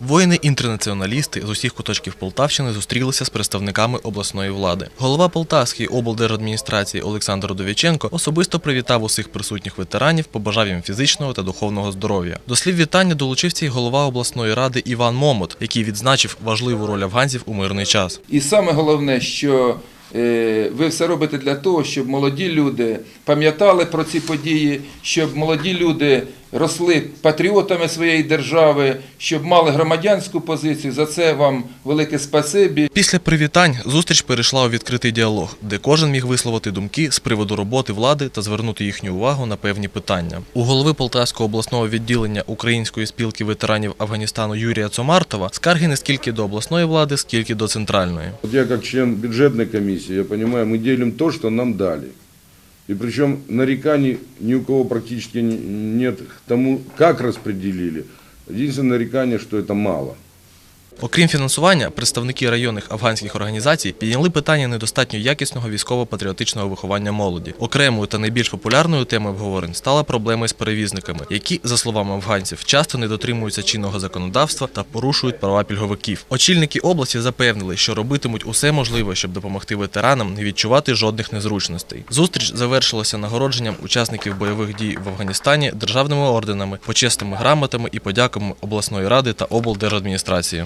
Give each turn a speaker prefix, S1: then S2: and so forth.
S1: Воїни-інтернаціоналісти з усіх куточків Полтавщини зустрілися з представниками обласної влади. Голова Полтавської облдержадміністрації Олександр Довіченко особисто привітав усіх присутніх ветеранів, побажав їм фізичного та духовного здоров'я. До слів вітання долучився й голова обласної ради Іван Момот, який відзначив важливу роль афганців у мирний час.
S2: І саме головне, що е, ви все робите для того, щоб молоді люди пам'ятали про ці події, щоб молоді люди росли патріотами своєї держави, щоб мали громадянську позицію. За це вам велике спасибі.
S1: Після привітань зустріч перейшла у відкритий діалог, де кожен міг висловити думки з приводу роботи влади та звернути їхню увагу на певні питання. У голови Полтавського обласного відділення Української спілки ветеранів Афганістану Юрія Цомартова скарги не скільки до обласної влади, скільки до центральної.
S3: Я как член бюджетной комиссии, я понимаю, мы делим то, что нам дали. И причем нареканий ни у кого практически нет к тому, как распределили. Единственное нарекание, что это мало.
S1: Окрім фінансування, представники районних афганських організацій підняли питання недостатньо якісного військово-патріотичного виховання молоді. Окремою та найбільш популярною темою обговорень стала проблема з перевізниками, які, за словами афганців, часто не дотримуються чинного законодавства та порушують права пільговиків. Очільники області запевнили, що робитимуть усе можливе, щоб допомогти ветеранам не відчувати жодних незручностей. Зустріч завершилася нагородженням учасників бойових дій в Афганістані державними орденами, почесними грамотами і подяками обласної ради та облдержадміністрації.